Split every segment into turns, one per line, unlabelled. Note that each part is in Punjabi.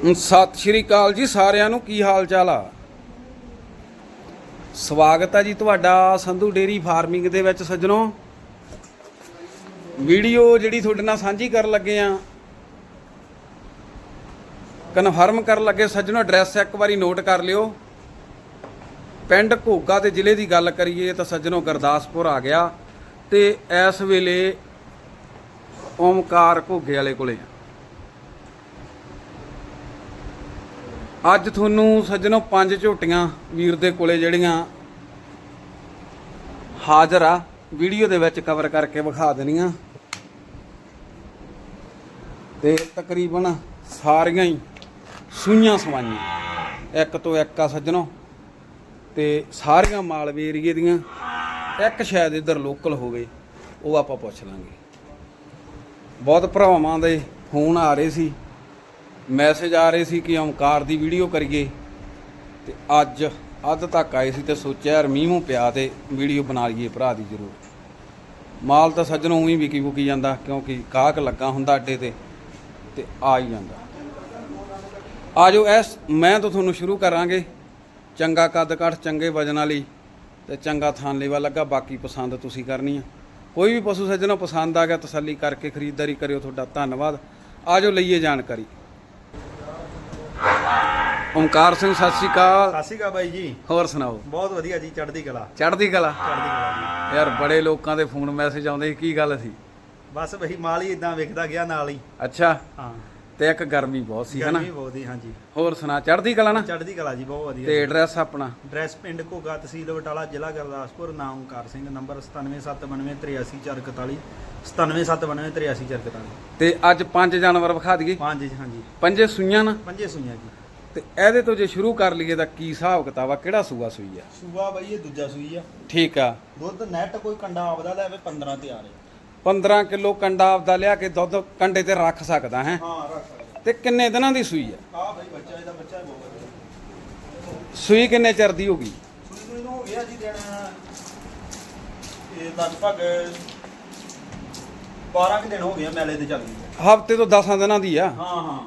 ਸਤਿ ਸ਼੍ਰੀ ਅਕਾਲ ਜੀ ਸਾਰਿਆਂ ਨੂੰ, ਕੀ ਹਾਲ ਚਾਲ ਆ? ਸਵਾਗਤ ਹੈ ਜੀ ਤੁਹਾਡਾ ਸੰਧੂ ਡੇਰੀ ਫਾਰਮਿੰਗ ਦੇ ਵਿੱਚ ਸੱਜਣੋ। ਵੀਡੀਓ ਜਿਹੜੀ ਤੁਹਾਡੇ ਨਾਲ ਸਾਂਝੀ ਕਰਨ ਲੱਗੇ ਆ, ਕਨਫਰਮ ਕਰਨ ਲੱਗੇ ਸੱਜਣੋ, ਐਡਰੈਸ ਇੱਕ ਵਾਰੀ ਨੋਟ ਕਰ ਲਿਓ। ਪਿੰਡ ਘੋਗਾ ਤੇ ਜ਼ਿਲ੍ਹੇ ਦੀ ਗੱਲ ਕਰੀਏ ਤਾਂ ਸੱਜਣੋ ਗੁਰਦਾਸਪੁਰ ਆ ਗਿਆ ਤੇ ਇਸ ਵੇਲੇ ਓਮਕਾਰ ਘੋਗੇ ਵਾਲੇ ਕੋਲੇ ਆ। ਅੱਜ ਤੁਹਾਨੂੰ ਸੱਜਣੋ ਪੰਜ ਝੋਟੀਆਂ ਵੀਰ ਦੇ ਕੋਲੇ ਜਿਹੜੀਆਂ ਹਾਜ਼ਰ ਆ, ਵੀਡੀਓ ਦੇ ਵਿੱਚ ਕਵਰ ਕਰਕੇ ਵਿਖਾ ਦੇਣੀਆਂ। ਤੇ ਤਕਰੀਬਨ ਸਾਰੀਆਂ ਹੀ ਸੂਈਆਂ ਸਵਾਈਆਂ। ਇੱਕ ਤੋਂ ਇੱਕ ਆ ਸੱਜਣੋ, ਤੇ ਸਾਰੀਆਂ ਮਾਲਵੇ ਏਰੀਏ ਦੀਆਂ, ਇੱਕ ਸ਼ਾਇਦ ਇੱਧਰ ਲੋਕਲ ਹੋਵੇ, ਉਹ ਆਪਾਂ ਪੁੱਛ ਲਾਂਗੇ। ਬਹੁਤ ਭਰਾਵਾਂ ਦੇ ਫੋਨ ਆ ਰਹੇ ਸੀ। ਮੈਸੇਜ ਆ ਰਹੇ ਸੀ ਕਿ ਓਮਕਾਰ ਦੀ ਵੀਡੀਓ ਕਰੀਏ। ਤੇ ਅੱਜ ਅੱਧ ਤੱਕ ਆਏ ਸੀ ਤੇ ਸੋਚਿਆ ਯਾਰ ਮੀਂਹ ਮੂੰਹ ਪਿਆ ਤੇ ਵੀਡੀਓ ਬਣਾ ਲਈਏ, ਭਰਾ ਦੀ ਜ਼ਰੂਰ। ਮਾਲ ਤਾਂ ਸੱਜਣੋਂ ਉਹੀ ਵਿਕੀ ਵੁਕੀ ਜਾਂਦਾ ਕਿਉਂਕਿ ਕਾਹਕ ਲੱਗਾ ਹੁੰਦਾ ਅੱਡੇ ਤੇ ਤੇ ਆ ਹੀ ਜਾਂਦਾ। ਆਜੋ ਐਸ, ਮੈਂ ਤਾਂ ਤੁਹਾਨੂੰ ਸ਼ੁਰੂ ਕਰਾਂਗੇ। ਚੰਗਾ ਕੱਦ ਕੱਠ ਚੰਗੇ ਵਜਨ ਵਾਲੀ ਤੇ ਚੰਗਾ ਥਾਨ ਲੈਵਾ ਲੱਗਾ, ਬਾਕੀ ਪਸੰਦ ਤੁਸੀਂ ਕਰਨੀ ਆ। ਕੋਈ ਵੀ ਪਸ਼ੂ ਸੱਜਣੋਂ ਪਸੰਦ ਆ ਗਿਆ ਤਸੱਲੀ ਕਰਕੇ ਖਰੀਦਦਾਰੀ ਕਰਿਓ, ਤੁਹਾਡਾ ਧੰਨਵਾਦ। ਆਜੋ ਲਈਏ ਜਾਣਕਾਰੀ। ਓਮਕਾਰ ਸਿੰਘ ਸਤਿ ਸ਼੍ਰੀ ਅਕਾਲ।
ਸਤਿ ਸ਼੍ਰੀ ਅਕਾਲ ਬਾਈ ਜੀ।
ਹੋਰ ਸੁਣਾਓ?
ਬਹੁਤ ਵਧੀਆ ਜੀ ਚੜ੍ਹਦੀ ਕਲਾ।
ਚੜ੍ਹਦੀ ਕਲਾ?
ਚੜ੍ਹਦੀ ਕਲਾ
ਯਾਰ ਬੜੇ ਲੋਕਾਂ ਦੇ ਫੋਨ ਮੈਸੇਜ ਆਉਂਦੇ ਸੀ ਕੀ ਗੱਲ ਸੀ?
ਬਸ ਬਈ ਮਾਲ ਹੀ ਇਦਾਂ ਵਿਖਦਾ ਗਿਆ ਨਾਲ ਹੀ।
ਅੱਛਾ।
ਹਾਂ।
ਤੇ ਇੱਕ ਗਰਮੀ ਬਹੁਤ ਸੀ ਹਨਾ?
ਗਰਮੀ ਬਹੁਤ ਹੀ ਹਾਂਜੀ।
ਹੋਰ ਸੁਣਾ ਚੜ੍ਹਦੀ ਕਲਾ ਨਾ?
ਚੜ੍ਹਦੀ ਕਲਾ ਜੀ ਬਹੁਤ ਵਧੀਆ
ਤੇ। ਐਡਰੈਸ ਆਪਣਾ?
ਡਰੈਸ ਪਿੰਡ ਘੋਗਾ ਤਹਿਸੀਲ ਬਟਾਲਾ ਜ਼ਿਲ੍ਹਾ ਗੁਰਦਾਸਪੁਰ ਨਾਮ ਓਮਕਾਰ ਸਿੰਘ ਨੰਬਰ 9779383441 9779383441
ਤੇ ਅੱਜ ਪੰਜ ਜਾਨਵਰ ਵਿਖਾ ਦਈਏ?
ਪੰਜ ਹਾਂਜੀ।
ਪੰਜੇ ਸੂਈਆਂ ਨਾ?
ਪੰਜੇ ਸੂਈਆਂ ਜੀ।
ਤੇ ਇਹਦੇ ਤੋਂ ਜੇ ਸ਼ੁਰੂ ਕਰ ਲਈਏ ਤਾਂ ਕੀ ਹਿਸਾਬ ਕਿਤਾਬ ਆ? ਕਿਹੜਾ ਸੂਆ ਸੂਈ ਆ?
ਸੂਆ ਬਾਈ ਇਹ ਦੂਜਾ ਸੂਈ ਆ।
ਠੀਕ ਆ।
ਦੁੱਧ ਨੈਟ ਕੋਈ ਕੰਡਾ ਆਪਦਾ ਲੈਵੇ 15 ਤਿਆਰ ਹੈ
15 ਕਿਲੋ ਕੰਡਾ ਆਪਦਾ ਲਿਆ ਕੇ ਦੁੱਧ ਕੰਡੇ ਤੇ ਰੱਖ ਸਕਦਾ ਹੈ।
ਹਾਂ ਰੱਖ ਸਕਦੇ।
ਤੇ ਕਿੰਨੇ ਦਿਨਾਂ ਦੀ ਸੂਈ ਆ?
ਆ ਬਾਈ ਬੱਚਾ ਇਹਦਾ ਬੱਚਾ ਬਹੁਤ ਵਧੀਆ।
ਸੂਈ ਕਿੰਨੇ ਚਿਰ ਦੀ ਹੋਗੀ
ਸੂਈ ਨੂੰ ਹੋ ਗਿਆ ਜੀ ਦਿਨ ਇਹ ਲਗਭਗ 12 ਕੁ ਦਿਨ ਹੋ ਗਏ ਆ ਮੇਲੇ ਤੇ ਚੱਲਦੀ ਹੈ
ਹਫ਼ਤੇ ਤੋਂ 10 ਦਿਨਾਂ ਦੀ ਆ?
ਹਾਂ ਹਾਂ।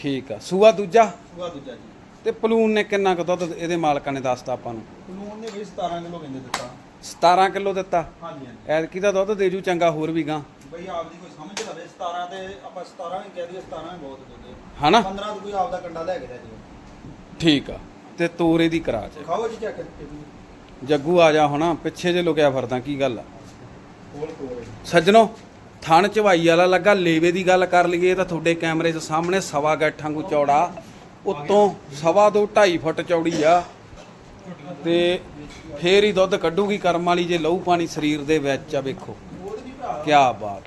ਠੀਕ ਆ। ਸੂਆ ਦੂਜਾ?
ਸੂਆ ਦੂਜਾ ਜੀ।
ਤੇ ਪਲੂਨ ਨੇ ਕਿੰਨਾ ਕੁ ਦੁੱਧ ਇਹਦੇ ਮਾਲਕਾਂ ਨੇ ਦੱਸਤਾ ਆਪਾਂ ਨੂੰ?
ਕਾਨੂੰਨ ਨੇ ਵੀ 17 ਕਿਲੋ ਕਹਿੰਦੇ ਦਿੱਤਾ।
17 ਕਿਲੋ ਦਿੱਤਾ?
ਹਾਂਜੀ ਹਾਂਜੀ।
ਐਤਕੀ ਦਾ ਦੁੱਧ ਦੇ ਜੂ ਚੰਗਾ ਹੋਰ ਵੀ ਗਾਂ।
ਬਈ ਆਪਦੀ ਕੋਈ ਸਮਝ ਲਵੇ 17 ਤੇ ਆਪਾਂ 17 ਵੀ ਕਹਿ ਦਈਏ 17 ਵੀ ਬਹੁਤ ਦਿੰਦੇ
ਹਨਾ?
15 ਤੋਂ ਕੋਈ ਆਪਦਾ ਕੰਡਾ ਲੈ ਕੇ ਲੈ ਜਾਓ।
ਠੀਕ ਆ। ਤੇ ਤੋਰੇ ਦੀ ਕਰਾ ਚ।
ਖਾਓ ਜੀ ਚੈੱਕ।
ਜੱਗੂ ਆ ਜਾ ਹੁਣਾ ਪਿੱਛੇ ਜੇ ਲੁਕਿਆ ਫਿਰਦਾ ਕੀ ਗੱਲ ਆ? ਸੱਜਣੋ ਥਣ ਚਵਾਈ ਵਾਲਾ ਲੱਗਾ, ਲੇਵੇ ਦੀ ਗੱਲ ਕਰ ਲਈਏ ਤਾਂ ਤੁਹਾਡੇ ਕੈਮਰੇ 'ਚ ਸਾਹਮਣੇ ਸਵਾ ਗੱਠਾਂ ਕੋ ਚੌੜਾ, ਉੱਤੋਂ ਸਵਾ ਦੋ 2.5 ਫੁੱਟ ਚੌੜੀ ਆ ਤੇ ਫੇਰ ਹੀ ਦੁੱਧ ਕੱਢੂਗੀ, ਕਰਮ ਵਾਲੀ ਜੇ ਲਹੂ ਪਾਣੀ ਸਰੀਰ ਦੇ ਵਿੱਚ ਆ, ਵੇਖੋ ਕੀ ਬਾਤ।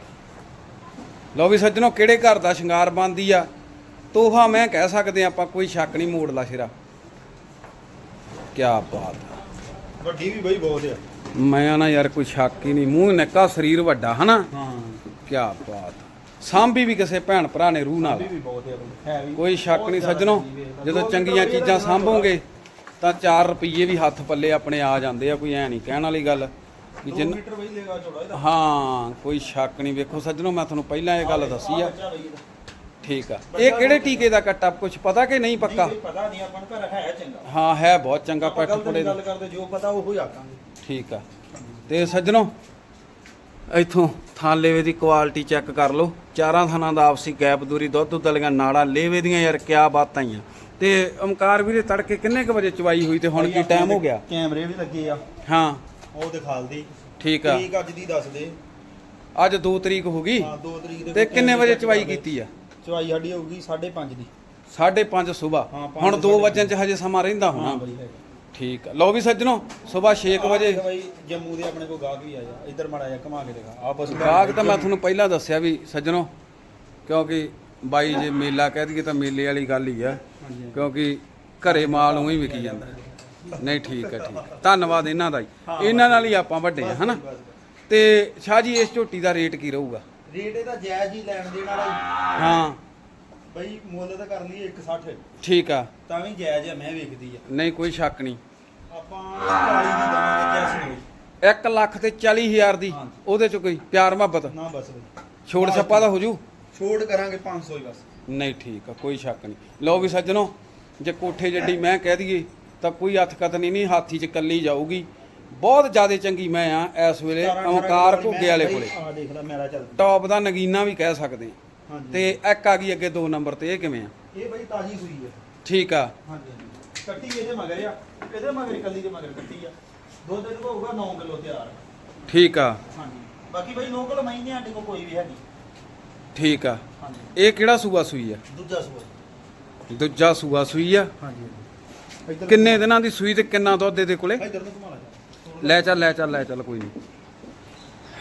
ਲਓ ਵੀ ਸੱਜਣੋ, ਕਿਹੜੇ ਘਰ ਦਾ ਸ਼ਿੰਗਾਰ ਬੰਦੀ ਆ? ਤੋਹਫਾ ਮੈਂ ਕਹਿ ਸਕਦੇ ਆਪਾਂ ਕੋਈ ਸ਼ੱਕ ਨਹੀਂ ਮੋੜਲਾ ਸਿਰਾ। ਕੀ ਬਾਤ
ਵੱਡੀ ਵੀ ਬਈ ਬਹੁਤ ਆ।
ਮੈਂ ਨਾ ਯਾਰ ਕੋਈ ਸ਼ੱਕ ਹੀ ਨਹੀਂ ਮੂੰਹ ਨਿੱਕਾ ਸਰੀਰ ਵੱਡਾ ਹਨਾ?
ਹਾਂ।
ਕੀ ਬਾਤ। ਸਾਂਭੀ ਵੀ ਕਿਸੇ ਭੈਣ ਭਰਾ ਨੇ ਰੂਹ ਨਾਲ।
ਵੀ ਬਹੁਤ ਆ ਬਈ ਹੈ ਵੀ।
ਕੋਈ ਸ਼ੱਕ ਨਹੀਂ ਸੱਜਣੋ। ਜਦੋਂ ਚੰਗੀਆਂ ਚੀਜ਼ਾਂ ਸਾਂਭੋਗੇ ਤਾਂ 4 ਰੁਪਏ ਵੀ ਹੱਥ ਪੱਲੇ ਆਪਣੇ ਆ ਜਾਂਦੇ ਆ ਕੋਈ ਐ ਨਹੀਂ ਕਹਿਣ ਵਾਲੀ ਗੱਲ। ਕਿ
ਦੋ
ਜਿੰਨ
ਮੀਟਰ ਬਈ ਲੇਗਾ ਚੌੜਾ ਇਹਦਾ।
ਹਾਂ ਕੋਈ ਸ਼ੱਕ ਨਹੀਂ। ਵੇਖੋ ਸੱਜਣੋ ਮੈਂ ਤੁਹਾਨੂੰ ਪਹਿਲਾਂ ਇਹ ਗੱਲ ਦੱਸੀ ਆ।
ਬੱਚਾ ਬਈ ਇਹਦਾ।
ਠੀਕ ਆ। ਇਹ ਕਿਹੜੇ ਟੀਕੇ ਦਾ ਕੱਟਾ ਕੁਝ ਪਤਾ ਕਿ ਨਹੀਂ ਪੱਕਾ?
ਨਹੀਂ ਪਤਾ ਨਹੀਂ ਆਪਾਂ ਨੂੰ ਪਰ ਹੈ ਚੰਗਾ।
ਹਾਂ ਹੈ ਬਹੁਤ ਚੰਗਾ
ਆਪਾਂ
ਪੁੜੇ ਦਾ
ਗੱਲ ਕਰਦੇ ਜੋ ਪਤਾ ਉਹ ਹੀ ਆਕਾਂਗੇ
ਠੀਕ ਆ। ਤੇ ਸੱਜਣੋ ਇੱਥੋਂ ਥਾਂ ਲੇਵੇ ਦੀ ਕੁਆਲਿਟੀ ਚੈੱਕ ਕਰ ਲਓ। ਚਾਰਾਂ ਥਾਨਾਂ ਦਾ ਆਪਸੀ ਗੈਪ ਦੂਰੀ ਦੁੱਧ ਦੁੱਧ ਵਾਲੀਆਂ ਨਾੜਾਂ ਲੇਵੇ ਦੀਆਂ ਯਾਰ ਕਿਆ ਬਾਤਾਂ ਹੀ ਆ ਤੇ ਓਮਕਾਰ ਵੀਰੇ ਤੜਕੇ ਕਿੰਨੇ ਕੁ ਵਜੇ ਚਵਾਈ ਹੋਈ ਤੇ ਹੁਣ ਕੀ ਟਾਈਮ ਹੋ ਗਿਆ?
ਕੈਮਰੇ ਵੀ ਲੱਗੇ ਆ।
ਹਾਂ।
ਉਹ ਦਿਖਾਲਦੀ
ਠੀਕ ਆ।
ਤਰੀਕ ਅੱਜ ਦੀ ਦੱਸ ਦੇ।
ਅੱਜ 2 ਤਰੀਕ ਹੋ ਗਈ।
ਹਾਂ 2 ਤਰੀਕ ਦੇ
ਤੇ ਕਿੰਨੇ ਵਜੇ ਚਵਾਈ। ਕੀਤੀ ਆ?
ਚਵਾਈ ਸਾਡੀ ਹੋਊਗੀ 5:30 ਦੀ।
5:30 ਸਵੇਰ।
ਹਾਂ, ਪੰਜ
ਹੁਣ 2
ਸਾਢੇ
ਵਜੇ ਚ ਹਜੇ ਸਮਾਂ ਰਹਿੰਦਾ
ਹਾਂ
ਹੋਣਾ
ਬਈ ਹੈਗਾ।
ਠੀਕ ਆ। ਲਓ ਵੀ ਸੱਜਣੋ ਸਵੇਰ 6 ਵਜੇ।
ਬਈ ਜੰਮੂ ਦੇ ਆਪਣੇ ਕੋਲ ਗਾਹਕ ਵੀ ਆ। ਜਾ ਇੱਧਰ ਮੜਾ ਜਾ ਘੁਮਾ ਕੇ ਦਿਖਾ। ਆ ਬਸ
ਗਾਹਕ ਤਾਂ ਮੈਂ ਤੁਹਾਨੂੰ ਪਹਿਲਾਂ ਦੱਸਿਆ ਵੀ ਸੱਜਣੋ ਕਿਉਂਕਿ ਬਾਈ ਜੇ ਮੇਲਾ ਕਹਿ ਦਈਏ ਤਾਂ ਮੇਲੇ ਵਾਲੀ ਗੱਲ ਹੀ ਆ। ਕਿਉਂਕਿ ਘਰੇ ਮਾਲ ਉਹੀ ਵਿਕੀ ਜਾਂਦਾ। ਨਹੀਂ ਠੀਕ ਹੈ ਠੀਕ। ਧੰਨਵਾਦ ਇਹਨਾਂ ਦਾ ਹੀ। ਇਹਨਾਂ ਨਾਲ ਹੀ ਆਪਾਂ ਵੱਡੇ ਆ ਹਨਾ? ਤੇ ਸ਼ਾਹ ਜੀ ਇਸ ਝੋਟੀ ਦਾ ਰੇਟ ਕੀ ਰਹੂਗਾ?
ਰੇਟ ਇਹਦਾ ਜਾਇਜ਼ ਹੀ ਲੈਣ ਦੇਣ ਵਾਲਾ ਹੀ।
ਹਾਂ।
ਬਈ ਮੁੱਲ ਤਾਂ ਕਰ ਲਈਏ 160
ਠੀਕ ਆ।
ਤਾਂ ਵੀ ਜਾਇਜ਼ ਆ ਮੈਂ ਵੇਖਦੀ ਆ।
ਨਹੀਂ ਕੋਈ ਸ਼ੱਕ ਨਹੀਂ।
ਆਪਾਂ 40 ਦੀ ਦਵਾਂਗੇ ਜੈਸ ਨੂੰ
1 ਲੱਖ ਤੇ 40 ਹਜ਼ਾਰ ਦੀ।
ਹਾਂਜੀ।
ਉਹਦੇ ਚ ਕੋਈ ਪਿਆਰ ਮੁਹੱਬਤ?
ਨਾ ਬਸ ਬਈ।
ਛੋੜ ਛੱਪਾ ਦਾ ਹੋ ਜੂ।
ਛੋੜ ਕਰਾਂਗੇ 500 ਹੀ ਬਸ।
ਨਹੀਂ ਠੀਕ ਆ ਕੋਈ ਸ਼ੱਕ ਨਹੀਂ। ਲਓ ਵੀ ਸੱਜਣੋ ਜੇ ਕੋਠੇ ਜੱਡੀ ਮੈਂ ਕਹਿ ਦਈਏ ਤਾਂ ਕੋਈ ਹੱਥ ਕਤਨੀ ਨਹੀਂ ਹਾਥੀ ਚ ਕੱਲੀ ਜਾਊਗੀ। ਬਹੁਤ ਜ਼ਿਆਦਾ ਚੰਗੀ ਮੈਂ ਆ ਇਸ ਵੇਲੇ ਓਮਕਾਰ ਘੁੱਗੇ ਵਾਲੇ ਕੋਲੇ।
ਆ ਦੇਖ ਲੈ ਮੇਰਾ ਚੱਲ।
ਟੌਪ ਦਾ ਨਗੀਨਾ ਵੀ ਕਹਿ ਸਕਦੇ
ਹਾਂਜੀ।
ਤੇ ਇੱਕ ਆ ਗਈ ਅੱਗੇ ਦੋ ਨੰਬਰ ਤੇ ਇਹ ਕਿਵੇਂ ਆ?
ਇਹ ਬਈ ਤਾਜੀ ਸੂਈ ਹੈ
ਠੀਕ ਆ।
ਹਾਂਜੀ ਕੱਟੀ ਇਹਦੇ ਮਗਰ ਆ। ਇਹਦੇ ਮਗਰ ਕੱਲੀ ਦੇ ਮਗਰ ਕੱਟੀ ਆ। ਦੁੱਧ ਇਹਦੇ ਕੋਲ ਹੋਊਗਾ 9 ਕਿਲੋ ਤਿਆਰ।
ਠੀਕ ਆ।
ਹਾਂਜੀ। ਬਾਕੀ ਬਈ ਲੋਕਲ ਮਹੀਨੇ ਸਾਡੇ ਕੋਲ ਕੋਈ ਵੀ ਹੈ ਨਹੀਂ।
ਠੀਕ ਆ।
ਹਾਂਜੀ।
ਇਹ ਕਿਹੜਾ ਸੂਆ ਸੂਈ ਆ?
ਦੂਜਾ ਸੂਆ।
ਦੂਜਾ ਸੂਆ ਸੂਈ ਆ।
ਹਾਂਜੀ
ਕਿੰਨੇ ਦਿਨਾਂ ਦੀ ਸੂਈ ਤੇ ਕਿੰਨਾ ਦੁੱਧ ਇਹਦੇ ਕੋਲੇ?
ਇੱਧਰ ਨੂੰ ਘੁਮਾ ਲਾ
ਚੱਲ ਲੈ ਚੱਲ ਲੈ ਚੱਲ ਕੋਈ ਨਹੀਂ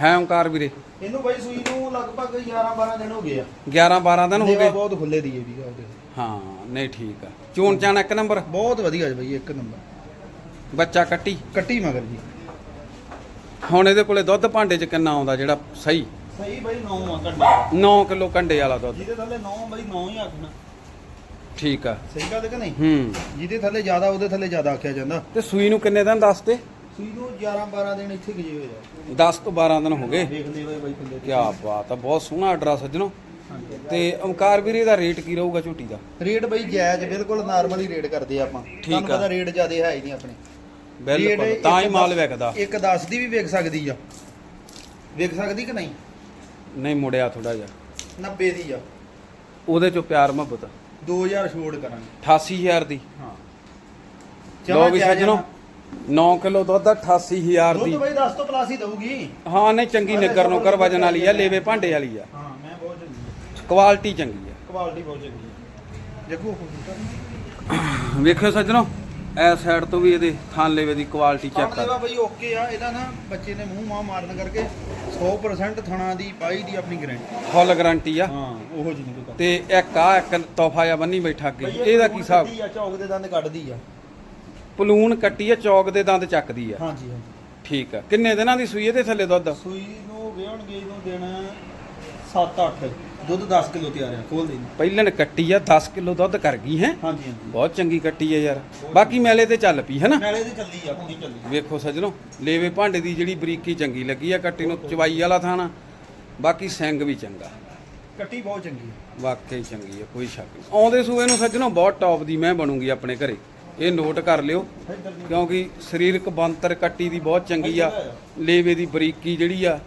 ਹੈ ਓਮਕਾਰ ਵੀਰੇ?
ਇਹਨੂੰ ਬਈ ਸੂਈ ਨੂੰ ਲਗਭਗ 11 12 ਦਿਨ ਹੋ ਗਏ ਆ।
11 12 ਦਿਨ ਹੋ
ਲੇਵਾ
ਗਏ?
ਬਹੁਤ ਖੁੱਲੇ ਦੀ ਹੈ ਵੀ ਉਹਦੇ
ਹਾਂ ਨਹੀਂ ਠੀਕ ਆ। ਚੋਣ ਚਾਣ ਇੱਕ ਨੰਬਰ?
ਬਹੁਤ ਵਧੀਆ ਜੀ ਬਈ ਇੱਕ ਨੰਬਰ।
ਬੱਚਾ ਕੱਟੀ?
ਕੱਟੀ ਮਗਰ ਜੀ।
ਹੁਣ ਇਹਦੇ ਕੋਲੇ ਦੁੱਧ ਭਾਂਡੇ ਚ ਕਿੰਨਾ ਆਉਂਦਾ ਜਿਹੜਾ ਸਹੀ?
ਸਹੀ ਬਈ 9 ਆ ਕੰਡੇ
9 ਕਿਲੋ ਕੰਡੇ ਵਾਲਾ ਦੁੱਧ।
ਜਿਹਦੇ ਥੱਲੇ 9 ਬਈ 9 ਹੀ ਆਖਣਾ।
ਠੀਕ ਆ।
ਸਹੀ ਗੱਲ ਹੈ ਕਿ ਨਹੀਂ?
ਹੂੰ।
ਜਿਹਦੇ ਥੱਲੇ ਜ਼ਿਆਦਾ ਉਹਦੇ ਥੱਲੇ ਜ਼ਿਆਦਾ ਆਖਿਆ ਜਾਂਦਾ।
ਤੇ ਸੂਈ ਨੂੰ ਕਿੰਨੇ ਦਿਨ ਦੱਸਦੇ
ਨੂੰ 11 12 ਦਿਨ ਇੱਥੇ ਗਏ ਹੋਏ ਆ।
10 ਤੋਂ 12 ਦਿਨ ਹੋ ਗਏ।
ਵੇਖਦੇ ਹੋਏ ਬਈ ਥੱਲੇ
ਕੀ ਬਾਤ ਆ ਬਹੁਤ ਸੋਹਣਾ ਆਰਡਰ ਆ ਸੱਜਣੋ। ਤੇ ਓਮਕਾਰ ਵੀਰੇ ਦਾ ਰੇਟ ਕੀ ਰਹੂਗਾ ਝੋਟੀ ਦਾ?
ਰੇਟ ਬਈ ਜਾਇਜ਼ ਬਿਲਕੁਲ ਨਾਰਮਲ ਹੀ ਰੇਟ ਕਰਦੇ ਆ ਆਪਾਂ। ਤੁਹਾਨੂੰ
ਆ।
ਪਤਾ ਰੇਟ ਜ਼ਿਆਦਾ ਹੈ ਹੀ ਨਹੀਂ ਆਪਣੇ।
ਬਿਲਕੁਲ ਤਾਂ ਹੀ ਮਾਲ ਵਿਕਦਾ।
ਇੱਕ 10 ਦੀ ਵੀ ਵਿਕ ਸਕਦੀ ਆ। ਵਿਕ ਸਕਦੀ ਕਿ ਨਹੀਂ?
ਨਹੀਂ ਮੁੜਿਆ ਥੋੜਾ ਜਿਹਾ।
90 ਦੀ ਆ।
ਉਹਦੇ ਚੋਂ ਪਿਆਰ ਮੁਹੱਬਤ
2000 ਛੋੜ ਕਰਾਂਗੇ।
88000 ਦੀ।
ਹਾਂ।
ਲੋ ਵੀ ਸੱਜਣੋ। 9 ਕਿਲੋ ਦੁੱਧ 88000
ਦੁੱਧ
ਦੀ।
ਬਈ 10 ਤੋਂ ਪਲੱਸ ਹੀ ਦਊਗੀ।
ਹਾਂ ਨਹੀਂ ਚੰਗੀ ਨਿੱਗਰ ਨੁਕਰ ਵਜਨ ਵਾਲੀ ਆ ਲੇਵੇ ਭਾਂਡੇ ਵਾਲੀ ਆ।
ਹਾਂ ਮੈਂ ਬਹੁਤ ਚੰਗੀ
ਕੁਆਲਿਟੀ ਚੰਗੀ ਆ।
ਕੁਆਲਿਟੀ ਬਹੁਤ ਚੰਗੀ ਆ। ਜੱਗੂ
ਵੇਖਿਓ ਸੱਜਣੋ ਐ ਸਾਈਡ ਤੋਂ ਵੀ ਇਹਦੇ ਥਾਂ ਲੇਵੇ ਦੀ ਕੁਆਲਿਟੀ ਚੈੱਕ ਕਰ।
ਬਈ ਓਕੇ ਆ ਇਹਦਾ ਨਾ ਬੱਚੇ ਨੇ ਮੂੰਹ ਮਾਂ ਮਾਰਨ ਕਰਕੇ 100% ਥਣਾ ਦੀ ਪਾਈ ਦੀ ਆਪਣੀ ਗਾਰੰਟੀ
ਫੁੱਲ ਗਾਰੰਟੀ ਆ।
ਹਾਂ ਉਹੋ ਜਿਹੀ ਨਹੀਂ
ਤੇ ਇੱਕ ਆ ਇੱਕ ਤੋਹਫਾ ਜਿਹਾ ਬੰਨੀ ਬੈਠਾ ਅੱਗੇ। ਇਹਦਾ ਕੀ ਹਿਸਾਬ?
ਆ ਚੌਕ ਦੇ ਦੰਦ ਕੱਢਦੀ ਆ।
ਪਲੂਨ ਕੱਟੀ ਆ ਚੌਕ ਦੇ ਦੰਦ ਚੱਕਦੀ ਆ।
ਹਾਂਜੀ ਹਾਂਜੀ।
ਠੀਕ ਆ। ਕਿੰਨੇ ਦਿਨਾਂ ਦੀ ਸੂਈ ਇਹਦੇ ਥੱਲੇ ਦੁੱਧ?
ਸੂਈ ਨੂੰ ਵਿਹਣਗੇ ਨੂੰ ਦੇਣਾ 7-8 ਦੁੱਧ 10 ਕਿਲੋ ਤਿਆਰ ਆ ਖੋਲ ਦੇ
ਪਹਿਲਣ ਕੱਟੀ ਆ 10 ਕਿਲੋ ਦੁੱਧ ਕਰ ਗਈ ਹੈ।
ਹਾਂਜੀ ਹਾਂਜੀ।
ਬਹੁਤ ਚੰਗੀ ਕੱਟੀ ਆ ਯਾਰ। ਬਾਕੀ ਮੇਲੇ ਤੇ ਚੱਲ ਪਈ ਹੈ ਨਾ
ਨਾਲੇ ਦੀ ਚੱਲੀ ਆ ਹੁਣੀ ਚੱਲੀ
ਵੇਖੋ ਸੱਜਣੋ ਲੇਵੇ ਭਾਂਡੇ ਦੀ ਜਿਹੜੀ ਬਰੀਕੀ ਚੰਗੀ ਲੱਗੀ ਆ ਕੱਟੀ ਨੂੰ ਚਵਾਈ ਵਾਲਾ ਥਾਣਾ ਬਾਕੀ ਸਿੰਗ ਵੀ ਚੰਗਾ।
ਕੱਟੀ ਬਹੁਤ ਚੰਗੀ ਆ।
ਵਾਕਈ ਚੰਗੀ ਆ ਕੋਈ ਸ਼ੱਕ ਨਹੀਂ। ਆਉਂਦੇ ਸੂਏ ਨੂੰ ਸੱਜਣੋ ਬਹੁਤ ਟੌਪ ਦੀ ਮੈਂ ਬਣੂਗੀ ਆਪਣੇ ਘਰੇ। ਇਹ ਨੋਟ ਕਰ ਲਿਓ ਕਿਉਂਕਿ ਸਰੀਰਕ ਬੰਤਰ ਕੱਟੀ ਦੀ ਬਹੁਤ ਚੰਗੀ ਆ ਲੇਵੇ ਦੀ ਬਰੀਕੀ ਜਿਹੜੀ ਆ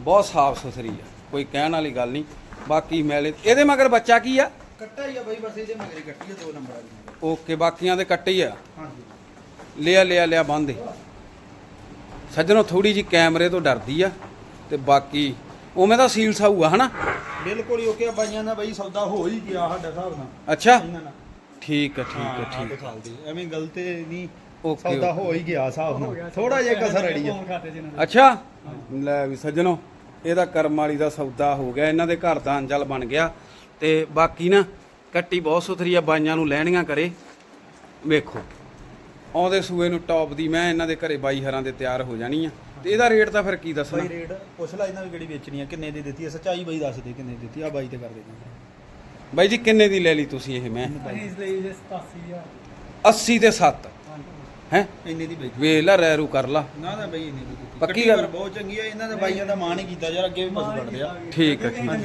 ਬਹੁਤ ਸਾਫ਼ ਸੁਥਰੀ ਆ ਕੋਈ ਕਹਿਣ ਵਾਲੀ ਗੱਲ ਨਹੀਂ। ਬਾਕੀ ਮੈਲੇ ਇਹਦੇ ਮਗਰ ਬੱਚਾ ਕੀ ਆ?
ਕੱਟਾ ਹੀ ਆ ਬਾਈ ਬਸ ਇਹਦੇ ਮਗਰੀ ਕੱਟੀ ਆ ਦੋ ਨੰਬਰ ਵਾਲੀ।
ਓਕੇ ਬਾਕੀਆਂ ਦੇ ਕੱਟੇ ਹੀ ਆ?
ਹਾਂਜੀ।
ਲਿਆ ਲਿਆ ਲਿਆ ਬੰਦੇ ਸੱਜਣੋ ਥੋੜੀ ਜੀ ਕੈਮਰੇ ਤੋਂ ਡਰਦੀ ਆ ਤੇ ਬਾਕੀ ਉਵੇਂ ਦਾ ਸੀਲ ਸਾਊ ਆ ਹਨਾ?
ਬਿਲਕੁਲ ਹੀ ਓਕੇ ਆ ਬਾਈਆਂ ਦਾ ਬਾਈ ਸੌਦਾ ਹੋ ਹੀ ਗਿਆ ਸਾਡਾ ਹਿਸਾਬ ਨਾਲ।
ਅੱਛਾ। ਠੀਕ ਆ ਠੀਕ
ਹਾਂ,
ਠੀਕ
ਦੀ ਐਵੇਂ ਗਲਤ ਨਹੀਂ।
ਓਕੇ
ਸੌਦਾ ਹੋ ਹੀ ਗਿਆ ਹਿਸਾਬ ਨਾਲ। ਥੋੜਾ ਜਿਹਾ ਕਸਰ ਅੜੀ ਆ।
ਅੱਛਾ? ਲੈ ਵੀ ਸੱਜਣੋ ਇਹਦਾ ਕਰਮ ਵਾਲੀ ਦਾ ਸੌਦਾ ਹੋ ਗਿਆ। ਇਹਨਾਂ ਦੇ ਘਰ ਦਾ ਅੰਜਲ ਬਣ ਗਿਆ। ਤੇ ਬਾਕੀ ਨਾ ਕੱਟੀ ਬਹੁਤ ਸੁਥਰੀ ਆ ਬਾਈਆਂ ਨੂੰ ਲੈਣੀਆਂ ਕਰੇ ਵੇਖੋ ਆਉਂਦੇ ਸੂਏ ਨੂੰ ਟੌਪ ਦੀ ਮੈਂ ਇਹਨਾਂ ਦੇ ਘਰੇ ਬਾਈ ਹਰਾਂ ਦੇ ਤਿਆਰ ਹੋ ਜਾਣੀ ਆ। ਤੇ ਇਹਦਾ ਰੇਟ ਤਾਂ ਫਿਰ ਕੀ ਦੱਸਣਾ?
ਬਾਈ ਰੇਟ ਪੁੱਛ ਲੈ ਇਹਨਾਂ ਵੀ ਕਿਹੜੀ ਵੇਚਣੀ ਆ ਕਿੰਨੇ ਦੀ ਦਿੱਤੀ ਆ? ਸੱਚਾਈ ਬਾਈ ਦੱਸ ਦੇ ਕਿੰਨੇ ਦਿੱਤੀ ਆ ਬਾਈ ਤੇ ਕਰ ਦੇ।
ਬਾਈ ਜੀ ਕਿੰਨੇ ਦੀ ਲੈ ਲਈ ਤੁਸੀਂ ਇਹ ਮੈਂ? 80 ਤੇ 7 ਹੈ?
ਇੰਨੇ ਦੀ ਬਾਈ
ਵੇ ਲੈ ਰੈਰੂ ਕਰ ਲਾ।
ਨਾ ਨਾ ਬਾਈ ਇੰਨੇ ਦੀ
ਪੱਕੀ
ਕੱਟੀ
ਗੱਲ?
ਪਰ ਬਹੁਤ ਚੰਗੀ ਆ ਇਹਨਾਂ ਦੇ ਬਾਈਆਂ ਦਾ ਮਾਣ ਹੀ ਕੀਤਾ ਯਾਰ ਅੱਗੇ ਵੀ ਪਸ਼ੂ ਲੜਦੇ ਆ।
ਠੀਕ ਆ ਠੀਕ ਆ।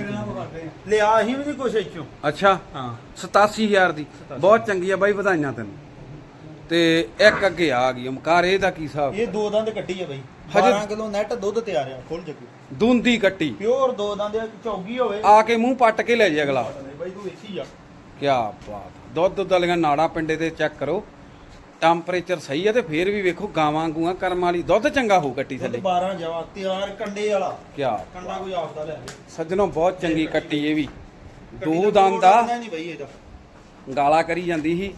ਲਿਆ ਅਸੀਂ ਵੀ ਨਹੀਂ ਕੁਛ ਇੱਚੋਂ
ਅੱਛਾ?
ਹਾਂ।
87000 ਦੀ। ਬਹੁਤ ਚੰਗੀ ਆ ਬਾਈ ਵਧਾਈਆਂ ਤੈਨੂੰ। ਤੇ ਇੱਕ ਅੱਗੇ ਆ ਗਈ ਓਮਕਾਰ ਇਹਦਾ ਕੀ ਹਿਸਾਬ?
ਇਹ ਦੋ ਦੰਦ ਕੱਟੀ ਆ ਬਾਈ।
ਹਜੇ-
12 ਕਿਲੋ ਨੈਟ ਦੁੱਧ ਤਿਆਰ ਆ ਖੁੱਲ ਜੱਗੂ
ਦੁੰਦੀ ਕੱਟੀ।
ਪਿਓਰ ਦੋ ਦੰਦ ਚੌਗੀ ਹੋਵੇ।
ਆ ਕੇ ਮੂੰਹ ਪੱਟ ਕੇ ਲੈ ਜੇ ਅਗਲਾ।
ਬਾਈ ਤੂੰ ਵੇਖੀ ਆ।
ਕਿਆ ਬਾਤ। ਦੁੱਧ ਵਾਲੀਆਂ ਨਾੜਾਂ ਪਿੰਡੇ ਤੇ ਚੈੱਕ ਕਰੋ। ਟੈਂਪਰੇਚਰ ਸਹੀ ਹੈ ਤੇ ਫੇਰ ਵੀ ਵੇਖੋ ਗਾਵਾਂ ਗੂਆਂ ਕਰਮ ਵਾਲੀ। ਦੁੱਧ ਚੰਗਾ ਹੋਊ ਕੱਟੀ ਥੱਲੇ।
12 ਜਵਾ ਤਿਆਰ ਕੰਡੇ ਵਾਲਾ।
ਕਿਆ
ਕੰਡਾ ਕੋਈ ਆਪਦਾ ਲੈ
ਸੱਜਣੋ ਬਹੁਤ ਚੰਗੀ ਕੱਟੀ ਇਹ ਵੀ। ਦੋ
ਦਾ
ਦੰਦ ਆ।
ਨਹੀਂ ਬਈ ਇਹਦਾ
ਗਾਲਾ ਕਰੀ ਜਾਂਦੀ ਸੀ।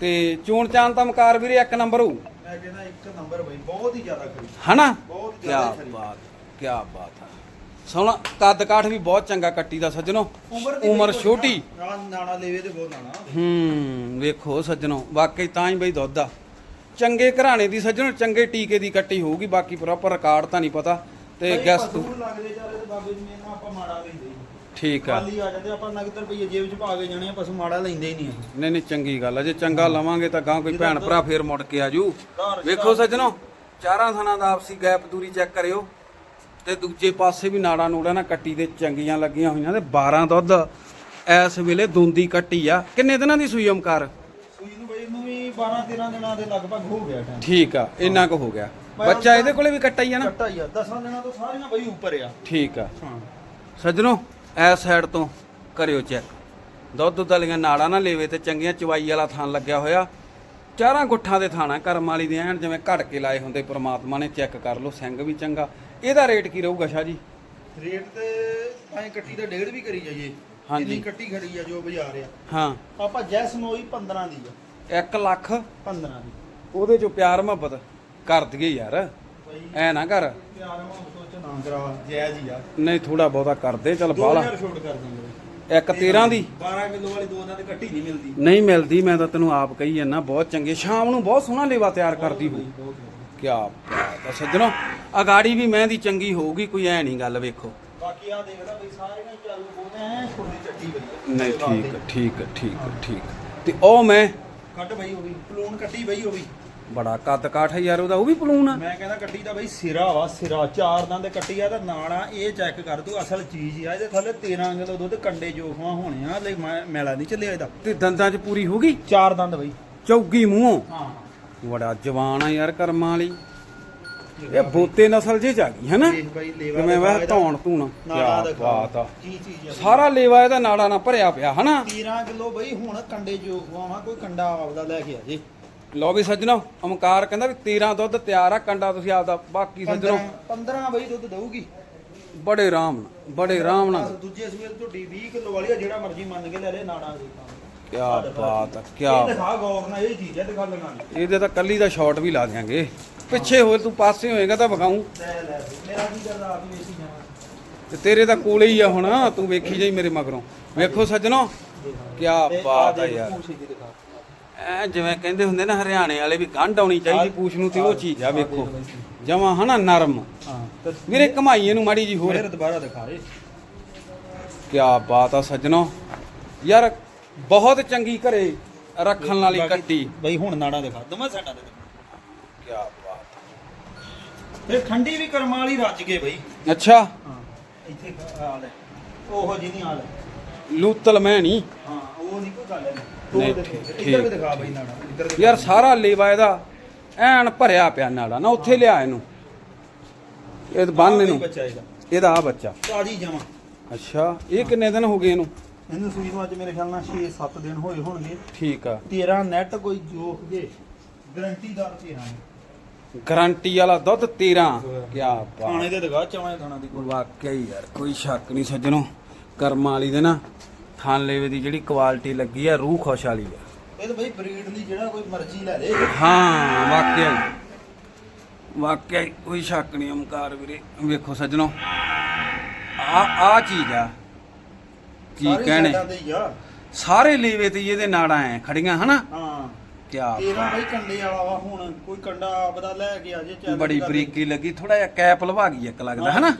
ਤੇ ਚੂਣ ਚਾਨ ਤਾਂ ਮਕਾਰ ਵੀਰੇ ਇੱਕ ਨੰਬਰ ਹੋਊ।
ਮੈਂ ਕਹਿੰਦਾ ਇੱਕ ਨੰਬਰ ਬਈ ਬਹੁਤ ਹੀ ਜ਼ਿਆਦਾ ਖਰੀ
ਹਨਾ?
ਬਹੁਤ
ਕਿਆ
ਜ਼ਿਆਦਾ ਖਰੀ
ਬਾਤ ਕਿਆ ਬਾਤ ਹੈ ਸੋਹਣਾ ਕੱਦ ਕਾਠ ਵੀ ਬਹੁਤ ਚੰਗਾ ਕੱਟੀ ਦਾ ਸੱਜਣੋ।
ਉਮਰ ਦੀ
ਉਮਰ
ਬਈ ਕੋਈ
ਛੋਟੀ।
ਨਾ- ਨਾਲ ਨਾਣਾ ਲੈਵੇ ਤੇ ਬਹੁਤ ਨਾਣਾ
ਹੂੰ ਵੇਖੋ ਸੱਜਣੋ ਵਾਕਈ ਤਾਂ ਹੀ ਬਈ ਦੁੱਧ ਆ। ਚੰਗੇ ਘਰਾਣੇ ਦੀ ਸੱਜਣੋ ਚੰਗੇ ਟੀਕੇ ਦੀ ਕੱਟੀ ਹੋਊਗੀ ਬਾਕੀ ਪ੍ਰੋਪਰ ਰਿਕਾਰਡ ਤਾਂ ਨਹੀਂ ਪਤਾ। ਤੇ ਗੈਸ
ਪਸ਼ੂ ਲੱਗਦੇ ਚਾਰੇ ਤੇ ਬਾਬੇ ਜੀ ਇਹਨਾਂ ਆਪਾਂ ਮਾੜਾ ਨਹੀਂ।
ਠੀਕ ਆ।
ਖਾਲੀ ਆ ਜਾਂਦੇ ਆਪਾਂ ਨਗਦ ਰੁਪਈਏ ਜੇਬ 'ਚ ਪਾ ਕੇ ਜਾਣੇ ਆ ਪਸ਼ੂ ਮਾੜਾ ਲੈਂਦੇ ਹੀ ਨਹੀਂ ਅਸੀਂ।
ਨਹੀਂ ਨਹੀਂ ਚੰਗੀ ਗੱਲ ਆ। ਜੇ ਚੰਗਾ ਲਵਾਂਗੇ ਤਾਂ ਗਾਂ ਕੋਈ ਭੈਣ ਭਰਾ ਫੇਰ ਮੁੜ ਕੇ ਆਜੂ
ਘਰ
ਵੇਖੋ ਸੱਜਣੋ ਚਾਰਾਂ ਥਣਾ ਦਾ ਆਪਸੀ ਗੈਪ ਦੂਰੀ ਚੈੱਕ ਕਰਿਓ। ਤੇ ਦੂਜੇ ਪਾਸੇ ਵੀ ਨਾੜਾ ਨੂੜਾ ਨਾ ਕੱਟੀ ਦੇ ਚੰਗੀਆਂ ਲੱਗੀਆਂ ਹੋਈਆਂ ਤੇ 12 ਦੁੱਧ। ਇਸ ਵੇਲੇ ਦੁੰਦੀ ਕੱਟੀ ਆ। ਕਿੰਨੇ ਦਿਨਾਂ ਦੀ ਸੂਈ ਓਮਕਾਰ?
ਸੂਈ ਨੂੰ ਬਈ ਨੂੰ ਵੀ 12 13 ਦਿਨਾਂ ਦੇ ਲਗਭਗ ਹੋ ਗਿਆ ਟਾਈਮ
ਠੀਕ ਆ ਇੰਨਾ ਕੁ ਹੋ ਗਿਆ। ਬੱਚਾ ਇਹਦੇ ਕੋਲੇ ਵੀ ਕੱਟਾ ਹੀ ਆ ਨਾ?
ਕੱਟਾ ਹੀ ਆ। 10 ਦਿਨਾਂ ਤੋਂ ਸਾਰੀਆਂ ਬਈ ਉੱਪਰ ਆ।
ਠੀਕ ਆ।
ਹਾਂ।
ਸੱਜਣੋ ਇਸ ਸਾਈਡ ਤੋਂ ਕਰਿਓ ਚੈੱਕ ਦੁੱਧ ਦੁੱਧ ਵਾਲੀਆਂ ਨਾੜਾਂ ਨਾ ਲੇਵੇ ਤੇ ਚੰਗੀਆਂ ਚਵਾਈ ਵਾਲਾ ਥਾਂ ਲੱਗਿਆ ਹੋਇਆ। ਚਾਰਾਂ ਗੁੱਠਾਂ ਦੇ ਥਾਣਾ ਕਰਮ ਵਾਲੀ ਦੇ ਐਨ ਜਿਵੇਂ ਘੜ ਕੇ ਲਾਏ ਹੁੰਦੇ ਪ੍ਰਮਾਤਮਾ ਨੇ ਚੈੱਕ ਕਰ ਲਓ ਸਿੰਘ ਵੀ ਚੰਗਾ। ਇਹਦਾ ਰੇਟ ਕੀ ਰਹੂਗਾ ਸ਼ਾਹ ਜੀ?
ਰੇਟ ਤੇ ਐ ਕੱਟੀ ਦਾ ਡੇਢ ਵੀ ਕਰੀ ਜਾਈਏ
ਹਾਂਜੀ।
ਜਿੰਨੀ ਕੱਟੀ ਖੜੀ ਆ ਜੋ ਬਾਜ਼ਾਰ ਆ।
ਹਾਂ।
ਆਪਾਂ ਜੈਸ ਨੋਈ 15 ਦੀ ਆ।
1 ਲੱਖ
15 ਦੀ।
ਉਹਦੇ ਚੋਂ ਪਿਆਰ ਮੁਹੱਬਤ ਕਰ ਦਈਏ ਯਾਰ। ਐ ਨਾ ਕਰ।
ਪਿਆਰ ਮੁਹੱਬਤ ਚ ਨਾ ਕਰਾ ਜਾਇਜ਼ ਹੀ ਆ।
ਨਹੀਂ ਥੋੜਾ ਬਹੁਤਾ ਕਰਦੇ ਚੱਲ ਬਾਹਲਾ।
2000 ਛੋਟ ਕਰ ਦਾਂਗੇ
ਇੱਕ 13 ਦੀ?
12 ਕਿਲੋ ਵਾਲੀ ਦੋ ਦਿਨਾਂ ਦੀ ਕੱਟੀ ਨਹੀਂ ਮਿਲਦੀ।
ਨਹੀਂ ਮਿਲਦੀ ਮੈਂ ਤਾਂ ਤੈਨੂੰ ਆਪ ਕਹੀ ਜਾਂਦਾ ਬਹੁਤ ਚੰਗੇ। ਸ਼ਾਮ ਨੂੰ ਬਹੁਤ ਸੋਹਣਾ ਲੇਵਾ ਤਿਆਰ ਕਰਦੀ ਹੋ
ਬਹੁਤ
ਕਿਆ ਬਾਤ ਆ ਸੱਜਣੋ ਅਗਾੜੀ ਵੀ ਮਹਿੰਦੀ ਚੰਗੀ ਹੋਊਗੀ ਕੋਈ ਐ ਨਹੀਂ ਗੱਲ ਵੇਖੋ।
ਬਾਕੀ ਆ ਦੇਖਦਾ ਬਈ ਸਾਰੇ ਨਾਲ ਚਾਲੂ ਬੋਲਦੇ ਐ ਛੋਟੀ ਚੱਟੀ ਬਈ।
ਨਹੀਂ ਠੀਕ ਆ, ਠੀਕ ਆ, ਠੀਕ ਆ, ਠੀਕ ਆ। ਤੇ ਉਹ ਮੈਂ
ਕੱਟ ਬਈ ਉਹ ਵੀ ਪਲੂਨ ਕੱਟੀ ਬਈ ਉਹ ਵੀ।
ਬੜਾ ਕੱਦ ਕਾਠ ਹੈ ਯਾਰ ਉਹਦਾ ਉਹ ਵੀ ਪਲੂਨ ਆ।
ਮੈਂ ਕਹਿੰਦਾ ਕੱਟੀ ਦਾ ਬਈ ਸਿਰਾ ਵਾ ਸਿਰਾ ਚਾਰ ਦੰਦ ਕੱਟੀ ਆ ਤਾਂ ਨਾਲਾ ਇਹ ਚੈੱਕ ਕਰ ਤੂੰ ਅਸਲ ਚੀਜ਼ ਆ ਇਹਦੇ ਥੱਲੇ 13 ਕਿਲੋ ਦੁੱਧ ਕੰਡੇ ਜੋਖਵਾ ਹੋਣੇ ਆ ਲੈ ਮੈਲਾ ਨਹੀਂ ਚੱਲਿਆ ਇਹਦਾ।
ਤੇ ਦੰਦਾਂ 'ਚ ਪੂਰੀ ਹੋ ਗਈ?
ਚਾਰ ਦੰਦ ਬਈ।
ਚੌਗੀ ਮੂੰਹੋਂ?
ਹਾਂ।
ਬੜਾ ਜਵਾਨ ਆ ਯਾਰ ਕਰਮਾਂ ਵਾਲੀ। ਇਹ ਬੋਤੇ ਨਸਲ ਜੇ ਚ ਆ ਗਈ ਹੈਨਾ? ਜਿਵੇਂ ਵਾ। ਧੌਣ ਧੂਣ। ਬਾਤ
ਕੀ ਚੀਜ਼ ਆ
ਸਾਰਾ ਲੇਵਾ ਇਹਦਾ ਨਾੜਾ ਨਾਲ ਭਰਿਆ ਪਿਆ ਹਨਾ?
13 ਕਿਲੋ ਬਈ ਹੁਣ ਕੰਡੇ ਜੋਖਵਾ ਵਾ ਕੋਈ ਕੰਡਾ ਆਪਦਾ ਲੈ ਕੇ ਆ ਜੀ।
ਲਓ ਵੀ ਸੱਜਣੋ ਓਮਕਾਰ ਕਹਿੰਦਾ ਵੀ 13 ਦੁੱਧ ਤਿਆਰ ਆ ਕੰਡਾ ਤੁਸੀਂ ਆਪਦਾ ਬਾਕੀ ਸੱਜਣੋ।
15 ਬਈ ਦੁੱਧ ਦਊਗੀ।
ਬੜੇ ਆਰਾਮ ਨਾਲ ਬੜੇ ਆਰਾਮ ਨਾਲ।
ਦੂਜੇ ਸਵੇਰ ਝੋਟੀ 20 ਕਿਲੋ ਵਾਲੀ ਆ ਜਿਹੜਾ ਮਰਜ਼ੀ ਮੰਨ ਕੇ ਲੈ ਲੈ ਨਾੜਾਂ ਦੀ
ਕਿਆ ਬਾਤ ਆ ਕਿਆ
ਇਹ ਦਿਖਾ ਗੌਰ ਨਾਲ ਇਹ ਚੀਜ਼ ਹੈ ਦਿਖਾ ਲਗਾਣੀ
ਇਹਦੇ ਤਾਂ ਕੱਲੀ ਦਾ ਸ਼ਾਟ ਵੀ ਲਾ ਦਿਆਂਗੇ। ਪਿੱਛੇ ਹੋਏ ਤੂੰ ਪਾਸੇ ਹੋਏਗਾ ਤਾਂ ਵਿਖਾਉਂ
ਲੈ ਲੈ ਬਈ, ਮੇਰਾ ਕੀ ਕਰਦਾ ਆਪ ਹੀ ਵੇਚੀ ਜਾਵਾਂ
ਤੇ ਤੇਰੇ ਤਾਂ ਕੋਲੇ ਹੀ ਆ ਹੁਣ ਤੂੰ ਵੇਖੀ ਜਾਈ ਮੇਰੇ ਮਗਰੋਂ। ਵੇਖੋ ਸੱਜਣੋ
ਤੇ
ਬਾਤ ਆ ਯਾਰ। ਐ ਜਿਵੇਂ ਕਹਿੰਦੇ ਹੁੰਦੇ ਨਾ ਹਰਿਆਣੇ ਵਾਲੇ ਵੀ ਗੰਢ ਆਉਣੀ ਚਾਹੀਦੀ ਪੂਛ ਨੂੰ ਤੇ ਉਹ ਚੀਜ਼। ਆ ਵੇਖੋ। ਜਮਾ ਹਨਾ ਨਰਮ।
ਹਾਂ ਤੇ
ਵੀਰੇ ਕਮਾਈ ਇਹਨੂੰ ਮਾੜੀ ਜੀ ਹੋਰ।
ਫਿਰ ਦੁਬਾਰਾ ਦਿਖਾ ਦੇ।
ਕਿਆ ਬਾਤ ਆ ਸੱਜਣੋ। ਯਾਰ ਬਹੁਤ ਚੰਗੀ ਘਰੇ ਰੱਖਣ ਵਾਲੀ ਕੱਟੀ।
ਬਈ ਹੁਣ ਨਾੜਾ ਦਿਖਾ ਦਮਾ ਸਾਡਾ ਦੇ
ਕਿਆ ਬਾਤ।
ਫਿਰ ਠੰਡੀ ਵੀ ਕਰਮਾਂ ਵਾਲੀ ਰੱਜ ਗਏ ਬਈ।
ਅੱਛਾ।
ਹਾਂ ਇੱਥੇ ਹਾਲ ਹੈ ਉਹੋ ਜੀ ਨਹੀਂ ਹਾਲ ਹੈ
ਲੂਤਲ ਮੈਂ ਨਹੀਂ
ਹਾਂ। ਉਹ ਨਹੀਂ ਕੋਈ ਗੱਲ ਹੈ
ਨਹੀਂ,
ਦੋ
ਠੀਕ-
ਇੱਧਰ ਵੀ
ਠੀਕ।
ਦਿਖਾ ਬਈ ਨਾੜਾ ਇੱਧਰ ਦਿਖਾ।
ਯਾਰ ਸਾਰਾ ਲੇਵਾ ਇਹਦਾ ਐਨ ਭਰਿਆ ਪਿਆ ਨਾਲਾ ਨਾ ਉੱਥੇ ਲਿਆ ਇਹਨੂੰ। ਇਹ ਬੰਨ ਇਹਨੂੰ।
ਬੱਚਾ ਇਹਦਾ।
ਇਹਦਾ ਆ ਬੱਚਾ।
ਤਾਜੀ ਜਮਾ।
ਅੱਛਾ ਇਹ ਕਿੰਨੇ ਦਿਨ ਹੋ ਗਏ ਇਹਨੂੰ?
ਇਹਨੂੰ ਸੂਈ ਨੂੰ ਅੱਜ ਮੇਰੇ ਖਿਆਲ ਨਾਲ 6-7 ਦਿਨ ਹੋਏ ਹੋਣਗੇ।
ਠੀਕ ਆ।
13 ਨੈਟ ਕੋਈ ਜੋਖ ਜੇ। ਗਰੰਟੀਦਾਰ 13
ਗਾਰੰਟੀ ਵਾਲਾ ਦੁੱਧ 13 ਕਿਆ
ਥਾਣੇ
ਬਾਤ
ਦੇ ਦਿਖਾ ਚਵਾਂ ਥਾਣਾ ਦੀ। ਕੋਈ
ਵਾਕਿਆ ਹੀ ਯਾਰ ਕੋਈ ਸ਼ੱਕ ਨਹੀਂ ਸੱਜਣੋ। ਕਰਮਾਂ ਵਾਲੀ ਦੇ ਨਾ। ਥਾਨ ਲੇਵੇ ਦੀ ਜਿਹੜੀ ਕੁਆਲਿਟੀ ਲੱਗੀ ਆ ਰੂਹ ਖੁਸ਼ ਵਾਲੀ ਆ।
ਇਹ ਤਾਂ ਬਈ ਬਰੀਡ ਲਈ ਜਿਹੜਾ ਕੋਈ ਮਰਜ਼ੀ ਲੈ ਲੇ।
ਹਾਂ ਵਾਕਿਆ ਹੀ। ਵਾਕਿਆ ਹੀ ਕੋਈ ਸ਼ੱਕ ਨਹੀਂ ਓਮਕਾਰ ਵੀਰੇ। ਵੇਖੋ ਸੱਜਣੋ ਆ ਆ ਚੀਜ਼ ਆ। ਕੀ
ਸਾਰੀ
ਕਹਿਣੇ?
ਸਾਈਡਾਂ ਤੇ ਹੀ ਆ।
ਸਾਰੇ ਲੇਵੇ ਤੇ ਹੀ ਇਹਦੇ ਨਾੜਾਂ ਐ ਖੜੀਆਂ ਹਨਾ?
ਹਾਂ।
ਕਿਆ
ਤੇਰਾ ਬਈ ਕੰਡੇ ਵਾਲਾ ਵਾ ਹੁਣ ਕੋਈ ਕੰਡਾ ਆਪਦਾ ਲੈ ਕੇ ਆ ਜੇ ਚੱਲ
ਬੜੀ ਬਰੀਕੀ ਲੱਗੀ ਥੋੜਾ ਜਿਹਾ ਕੈਪ ਲਵਾ ਗਈ ਇੱਕ ਲੱਗਦਾ ਹਨਾ?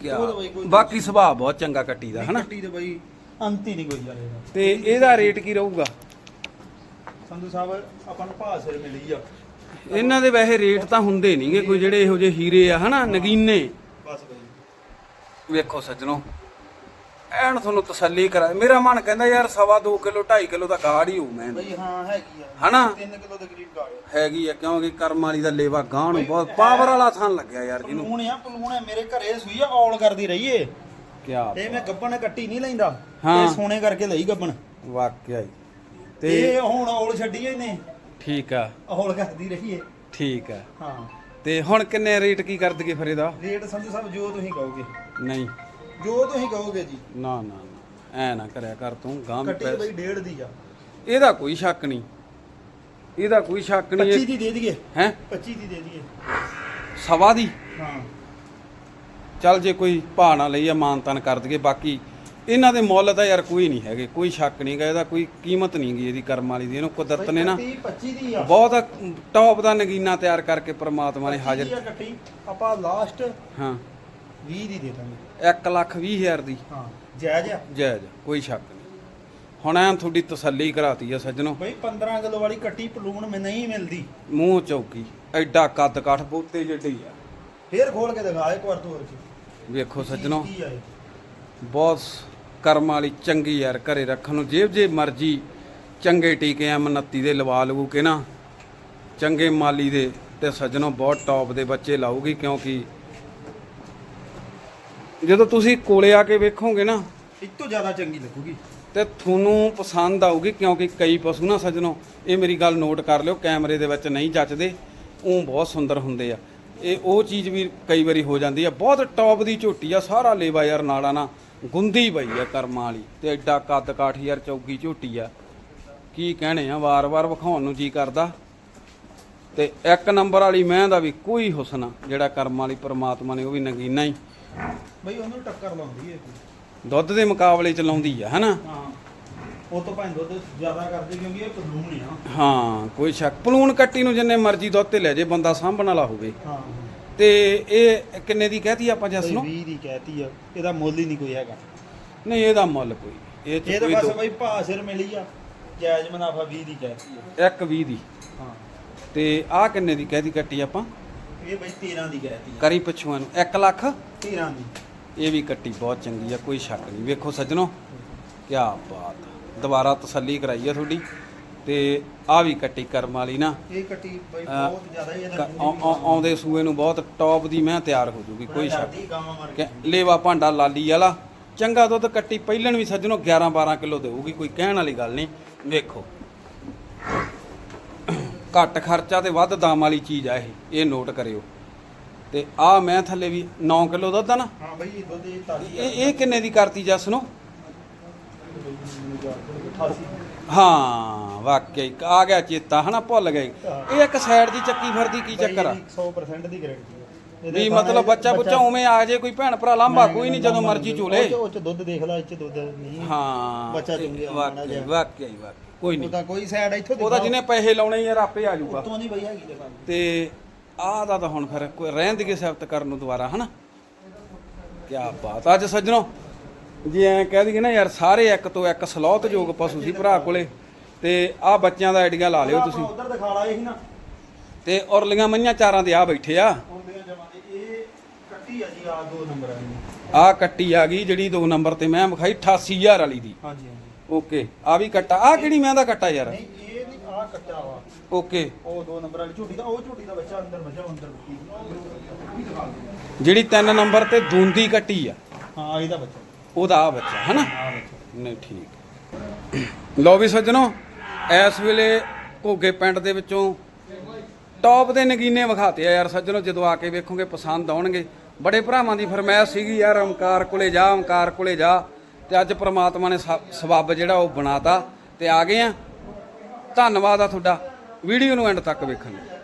ਕਿਆ?
ਉਹ ਤਾਂ ਬਈ ਕੋਈ-
ਬਾਕੀ ਸੁਭਾਅ ਬਹੁਤ ਚੰਗਾ ਕੱਟੀ ਦਾ ਹਨਾ?
ਕੱਟੀ ਤੇ ਬਈ ਅੰਤ ਹੀ ਨਹੀਂ ਕੋਈ ਯਾਰ ਇਹਦਾ।
ਤੇ ਇਹਦਾ ਰੇਟ ਕੀ ਰਹੂਗਾ?
ਸੰਧੂ ਸਾਹਿਬ ਆਪਾਂ ਨੂੰ ਭਾਅ ਸਿਰ ਮਿਲੀ ਆ।
ਇਹਨਾਂ ਦੇ ਵੈਸੇ ਰੇਟ ਤਾਂ ਹੁੰਦੇ ਨਹੀਂਗੇ ਕੋਈ ਜਿਹੜੇ ਇਹੋ ਜਿਹੇ ਹੀਰੇ ਆ ਹਨਾ? ਨਗੀਨੇ।
ਬਸ ਬਈ।
ਵੇਖੋ ਸੱਜਣੋ ਐਨ ਤੁਹਾਨੂੰ ਤਸੱਲੀ ਕਰਾ। ਮੇਰਾ ਮਨ ਕਹਿੰਦਾ ਯਾਰ ਸਵਾ 2 ਕਿਲੋ 2.5 ਕਿਲੋ ਦਾ ਗਾੜ ਹੀ ਹੋਊ ਮੈਂ
ਬਈ ਹਾਂ ਹੈਗੀ ਆ।
ਹਨਾ?
3 ਕਿਲੋ ਦੇ ਕਰੀਬ ਗਾੜ
ਹੈਗੀ ਆ ਕਿਉਂਕਿ ਕਰਮ ਵਾਲੀ ਦਾ ਲੇਵਾ ਗਾਂ ਨੂੰ ਬਹੁਤ ਪਾਵਰ ਵਾਲਾ ਥਾਂ ਲੱਗਿਆ ਯਾਰ ਜਿਹਨੂੰ।
ਪਲੂਣ ਆ ਪਲੂਣ ਆ ਮੇਰੇ ਘਰੇ ਸੂਈ ਆ ਔਲ ਕਰਦੀ ਰਹੀ ਏ
ਕਿਆ
ਇਹ ਮੈਂ ਗੱਬਣ ਕੱਟੀ ਨਹੀਂ ਲੈਂਦਾ।
ਹਾਂ।
ਇਹ ਸੋਨੇ ਕਰਕੇ ਲਈ ਗੱਬਣ।
ਵਾਕਿਆ ਹੀ।
ਤੇ
ਤੇ
ਹੁਣ ਔਲ ਛੱਡੀ ਇਹਨੇ।
ਠੀਕ ਆ।
ਔਲ ਕਰਦੀ ਰਹੀ ਏ
ਠੀਕ ਆ।
ਹਾਂ।
ਤੇ ਹੁਣ ਕਿੰਨੇ ਰੇਟ ਕੀ ਕਰ ਦਈਏ ਫਿਰ ਇਹਦਾ?
ਰੇਟ ਸੰਧੂ ਸਾਹਿਬ ਜੋ ਤੁਸੀਂ ਕਹੋਗੇ।
ਨਹੀਂ।
ਜੋ ਤੁਸੀਂ ਕਹੋਗੇ ਜੀ।
ਨਾ ਨਾ ਨਾ। ਐ ਨਾ ਕਰਿਆ ਕਰ ਤੂੰ ਗਾਂ ਵੀ
ਕੱਟੀ ਬਈ ਡੇਢ ਦੀ ਆ।
ਇਹਦਾ ਕੋਈ ਸ਼ੱਕ ਨਹੀਂ। ਇਹਦਾ ਕੋਈ ਸ਼ੱਕ
25
ਨਹੀਂ
ਦੀ ਦੇ ਦਈਏ।
ਹੈ?
25 ਦੀ ਦੇ ਦਈਏ।
ਸਵਾ ਦੀ?
ਹਾਂ।
ਚੱਲ ਜੇ ਕੋਈ ਭਾਅ ਨਾ ਲਈਆ ਮਾਨਤਨ ਕਰ ਦਈਏ। ਬਾਕੀ ਇਹਨਾਂ ਦੇ ਮੁੱਲ ਤਾਂ ਯਾਰ ਕੋਈ ਨਹੀਂ ਹੈਗੇ। ਕੋਈ ਸ਼ੱਕ ਨਹੀਂ ਗਾ ਇਹਦਾ ਕੋਈ ਕੀਮਤ ਨਹੀਂ ਗਈ ਇਹਦੀ ਕਰਮ ਵਾਲੀ ਦੀ। ਇਹਨੂੰ ਕੁਦਰਤ ਨੇ ਨਾ
30 25 ਦੀ ਆ।
ਬਹੁਤ ਟੌਪ ਦਾ ਨਗੀਨਾ ਤਿਆਰ ਕਰਕੇ ਪ੍ਰਮਾਤਮਾ ਨੇ
25
ਹਾਜ਼ਰ
ਦੀ ਆ ਕੱਟੀ। ਆਪਾਂ ਲਾਸਟ
ਹਾਂ।
20 ਦੀ ਦੇ ਦਾਂਗੇ।
1 ਲੱਖ 20 ਹਜ਼ਾਰ ਦੀ।
ਹਾਂ ਜਾਇਜ਼ ਆ?
ਜਾਇਜ਼ ਕੋਈ ਸ਼ੱਕ ਨਹੀਂ। ਹੁਣ ਐਂ ਤੁਹਾਡੀ ਤਸੱਲੀ ਕਰਾਤੀ ਆ ਸੱਜਣੋ।
ਬਈ 15 ਕਿਲੋ ਵਾਲੀ ਕੱਟੀ ਪਲੂਣ ਮੈਂ ਨਹੀਂ ਮਿਲਦੀ।
ਮੂੰਹ ਚੌਕੀ ਐਡਾ ਕੱਦ ਕਾਠ ਬੋਤੇ ਜਿੱਡੀ ਆ।
ਫੇਰ ਖੋਲ ਕੇ ਦਿਖਾ ਇੱਕ ਵਾਰ ਤੂੰ ਹੋਰ ਚ
ਵੇਖੋ ਸੱਜਣੋ
ਕੀ ਆ ਇਹ?
ਬਹੁਤ ਕਰਮ ਵਾਲੀ ਚੰਗੀ ਯਾਰ ਘਰੇ ਰੱਖਣ ਨੂੰ ਜੇਬ ਜੇ ਮਰਜ਼ੀ ਚੰਗੇ ਟੀਕੇ ਐਮ 29 ਦੇ ਲਵਾ ਲਵੂ ਕੇ ਨਾ ਚੰਗੇ ਮਾਲੀ ਦੇ ਤੇ ਸੱਜਣੋ ਬਹੁਤ ਟੌਪ ਦੇ ਬੱਚੇ ਲਾਊਗੀ ਕਿਉਂਕਿ ਜਦੋਂ ਤੁਸੀਂ ਕੋਲੇ ਆ ਕੇ ਵੇਖੋਗੇ ਨਾ
ਇਸ ਤੋਂ ਜ਼ਿਆਦਾ ਚੰਗੀ ਲੱਗੂਗੀ।
ਤੇ ਤੁਹਾਨੂੰ ਪਸੰਦ ਆਊਗੀ ਕਿਉਂਕਿ ਕਈ ਪਸ਼ੂ ਨਾ ਸੱਜਣੋ ਇਹ ਮੇਰੀ ਗੱਲ ਨੋਟ ਕਰ ਲਿਓ ਕੈਮਰੇ ਦੇ ਵਿੱਚ ਨਹੀਂ ਜੱਚਦੇ ਉਹ ਬਹੁਤ ਸੁੰਦਰ ਹੁੰਦੇ ਆ। ਇਹ ਉਹ ਚੀਜ਼ ਵੀ ਕਈ ਵਾਰੀ ਹੋ ਜਾਂਦੀ ਆ। ਬਹੁਤ ਟੌਪ ਦੀ ਝੋਟੀ ਆ ਸਾਰਾ ਲੇਵਾ ਯਾਰ ਨਾਲਾ ਨਾ ਗੁੰਦੀ ਪਈ ਆ ਕਰਮਾਂ ਵਾਲੀ ਤੇ ਐਡਾ ਕੱਦ ਕਾਠ ਯਾਰ ਚੌਗੀ ਝੋਟੀ ਆ। ਕੀ ਕਹਿਣੇ ਆ ਵਾਰ-ਵਾਰ ਵਿਖਾਉਣ ਨੂੰ ਜੀ ਕਰਦਾ। ਤੇ ਇੱਕ ਨੰਬਰ ਵਾਲੀ ਮੈਂ ਦਾ ਵੀ ਕੋਈ ਹੁਸਨ ਜਿਹੜਾ ਕਰਮਾਂ ਵਾਲੀ ਪ੍ਰਮਾਤਮਾ ਨੇ ਉਹ ਵੀ ਨਗੀਨਾ ਹੀ।
ਬਈ ਉਹਨੂੰ ਟੱਕਰ ਲਾਉਂਦੀ ਹੈ
ਦੁੱਧ ਦੇ ਮੁਕਾਬਲੇ ਚ ਲਾਉਂਦੀ ਆ ਹਨਾ?
ਹਾਂ। ਉਹ ਤੋਂ ਭਾਵੇਂ ਦੁੱਧ ਜ਼ਿਆਦਾ ਕਰਦੇ ਕਿਉਂਕਿ ਇਹ ਪਲੂਣ ਆ
ਹਾਂ ਕੋਈ ਸ਼ੱਕ। ਪਲੂਣ ਕੱਟੀ ਨੂੰ ਜਿੰਨੇ ਮਰਜ਼ੀ ਦੁੱਧ ਤੇ ਲੈ ਜੇ ਬੰਦਾ ਸਾਂਭਣ ਵਾਲਾ ਹੋਵੇ।
ਹਾਂ।
ਤੇ ਇਹ ਕਿੰਨੇ ਦੀ ਕਹਤੀ ਆਪਾਂ ਜਸ ਨੂੰ?
20 ਦੀ ਕਹਿਤੀ ਆ। ਇਹਦਾ ਮੁੱਲ ਹੀ ਨਹੀਂ ਕੋਈ ਹੈਗਾ।
ਨਹੀਂ ਇਹਦਾ ਮੁੱਲ ਕੋਈ ਇਹ
ਇਹ ਤਾਂ ਬਸ ਬਈ ਭਾ ਸਿਰ ਮਿਲੀ ਆ। ਜਾਇਜ਼ ਮੁਨਾਫਾ 20 ਦੀ ਕਹਿਤੀ ਆ।
ਇੱਕ 20 ਦੀ।
ਹਾਂ।
ਤੇ ਆਹ ਕਿੰਨੇ ਦੀ ਕਹਤੀ ਕੱਟੀ ਆਪਾਂ?
ਇਹ ਬਈ 13 ਦੀ ਕਹਿਤੀ ਆ।
ਕਰੀ ਪਿੱਛੋਂ ਇਹਨੂੰ 1 ਲੱਖ?
13 ਦੀ।
ਇਹ ਵੀ ਕੱਟੀ ਬਹੁਤ ਚੰਗੀ ਆ ਕੋਈ ਸ਼ੱਕ ਨਹੀਂ। ਵੇਖੋ ਸੱਜਣੋ ਕੀ ਬਾਤ ਦੁਬਾਰਾ ਤਸੱਲੀ ਕਰਾਈ ਆ ਤੁਹਾਡੀ ਤੇ ਆ ਵੀ ਕੱਟੀ ਕਰਮ ਵਾਲੀ ਨਾ।
ਇਹ ਕੱਟੀ ਬਈ ਬਹੁਤ ਜ਼ਿਆਦਾ ਇਹਦਾ
ਆਉ- ਆਉ- ਆਉਂਦੇ ਸੂਏ ਨੂੰ ਬਹੁਤ ਟੌਪ ਦੀ ਮੈਂ ਤਿਆਰ ਹੋ ਜੂਗੀ ਕੋਈ ਸ਼ੱਕ ਕਿ ਲੇਵਾ ਭਾਂਡਾ ਲਾਲੀ ਵਾਲਾ। ਚੰਗਾ ਦੁੱਧ ਕੱਟੀ ਪਹਿਲਣ ਵੀ ਸੱਜਣੋ 11 12 ਕਿਲੋ ਦੇਊਗੀ ਕੋਈ ਕਹਿਣ ਵਾਲੀ ਗੱਲ ਨਹੀਂ। ਵੇਖੋ। ਘੱਟ ਖਰਚਾ ਤੇ ਵੱਧ ਦਾਮ ਵਾਲੀ ਚੀਜ਼ ਆ ਇਹ ਇਹ ਨੋਟ ਕਰਿਓ। ਤੇ ਆ ਮੈਂ ਥੱਲੇ ਵੀ 9 ਕਿਲੋ ਦੁੱਧ ਆ ਨਾ।
ਹਾਂ ਬਈ ਦੁੱਧ ਇਹ ਤਾਜ਼ੀ
ਇਹ ਇਹ ਕਿੰਨੇ ਦੀ ਕਰਤੀ ਜਸ ਨੂੰ?
88
ਹਾਂ ਵਾਕਈ ਆ ਗਿਆ ਚੇਤਾ ਹਨਾ ਭੁੱਲ ਗਏ। ਇਹ ਇੱਕ ਸਾਈਡ ਦੀ ਚੱਕੀ ਫਿਰਦੀ ਕੀ ਚੱਕਰ ਆ?
100% ਦੀ ਗਾਰੰਟੀ
ਵੀ ਮਤਲਬ ਬੱਚਾ ਬੁੱਚਾ ਉਵੇਂ ਆ ਜੇ ਕੋਈ ਭੈਣ ਭਰਾ ਲਾਂਭਾ ਕੋਈ ਨਹੀਂ ਜਦੋਂ ਮਰਜ਼ੀ ਚੋਲੇ
ਉਹ 'ਚ- ਦੁੱਧ ਦੇਖ ਲੈ ਇਹ ਚ ਦੁੱਧ ਨਹੀਂ।
ਹਾਂ
ਬੱਚਾ ਚੁੰਗਿਆ
ਵਾਕਈ। ਵਾਕਈ ਕੋਈ ਨਹੀਂ।
ਉਹਦਾ ਕੋਈ ਸਾਈਡ ਇੱਥੋਂ
ਉਹਦਾ ਜਿਹਨੇ ਪੈਸੇ ਲਾਉਣੇ ਯਾਰ ਆਪੇ ਆ ਜਾਊਗਾ।
ਉਤੋਂ ਨਹੀਂ ਬਈ ਹੈਗੀ
ਤੇ ਆਹ ਦਾ ਤਾਂ ਹੁਣ ਫਿਰ ਕੋਈ ਰਹਿਣ ਦੀ ਸਿਫਤ ਕਰਨ ਨੂੰ ਦੁਬਾਰਾ ਹਨਾ? ਕੀ ਬਾਤ ਅੱਜ ਸੱਜਣੋ। ਜੇ ਐ ਕਹਿ ਦਈਏ ਨਾ ਯਾਰ ਸਾਰੇ ਇੱਕ ਤੋਂ ਇੱਕ ਸਲੋਤ ਯੋਗ ਪਸ਼ੂ ਸੀ ਭਰਾ ਕੋਲੇ। ਤੇ ਆਹ ਬੱਚਿਆਂ ਦਾ ਆਈਡੀਆ ਲਾ ਲਿਓ ਤੁਸੀਂ।
ਉਧਰ ਦਿਖਾ ਲਾ ਇਹ ਨਾ।
ਤੇ ਔਰਲੀਆਂ ਮਈਆਂ ਚਾਰਾਂ ਦੇ ਆ ਬੈਠੇ ਆ
ਹੁੰਦੀਆਂ ਜਮਾਂ ਦੇ ਇਹ ਕੱਟੀ ਆ ਦੋ ਨੰਬਰ
ਕੱਟੀ ਆ ਗਈ ਜਿਹੜੀ ਦੋ ਨੰਬਰ ਤੇ ਮੈਂ ਵਿਖਾਈ 88000 ਵਾਲੀ ਦੀ।
ਹਾਂਜੀ ਹਾਂਜੀ।
ਓਕੇ ਆ ਵੀ ਕੱਟਾ। ਆ ਕਿਹੜੀ ਮੈਂ ਦਾ ਕੱਟਾ ਯਾਰ?
ਨਹੀਂ ਇਹ ਨਹੀਂ ਆ ਕੱਟਾ ਵਾ।
ਓਕੇ।
ਉਹ ਦੋ ਨੰਬਰ ਵਾਲੀ ਝੂਟੀ ਦਾ ਉਹ ਝੂਟੀ ਦਾ ਬੱਚਾ ਅੰਦਰ ਬੱਚਾ ਅੰਦਰ ਬੱਚੀ।
ਜਿਹੜੀ ਤਿੰਨ ਨੰਬਰ ਤੇ ਦੂੰਦੀ ਕੱਟੀ ਆ।
ਹਾਂ ਇਹਦਾ ਬੱਚਾ।
ਉਹਦਾ ਆ ਬੱਚਾ ਹਨਾ?
ਆ ਬੱਚਾ।
ਨਹੀਂ ਠੀਕ। ਲੋ ਵੀ ਸੱਜਣੋ ਇਸ ਵੇਲੇ ਘੋਗੇ ਪਿੰਡ ਦੇ ਵਿੱਚੋਂ ਟੌਪ ਦੇ ਨਗੀਨੇ ਵਿਖਾਤੇ ਆ ਯਾਰ ਸੱਜਣੋ ਜਦੋਂ ਆ ਕੇ ਵੇਖੋਗੇ ਪਸੰਦ ਆਉਣਗੇ। ਬੜੇ ਭਰਾਵਾਂ ਦੀ ਫਰਮਾਇਸ਼ ਸੀਗੀ, ਯਾਰ ਓਮਕਾਰ ਕੋਲੇ ਜਾ, ਓਮਕਾਰ ਕੋਲੇ ਜਾ। ਤੇ ਅੱਜ ਪ੍ਰਮਾਤਮਾ ਨੇ ਸ- ਸਬੱਬ ਜਿਹੜਾ ਉਹ ਬਣਾਤਾ ਤੇ ਆ ਗਏ ਆ। ਧੰਨਵਾਦ ਆ ਤੁਹਾਡਾ। ਵੀਡੀਓ ਨੂੰ ਐਂਡ ਤੱਕ ਵੇਖਣ ਲਈ।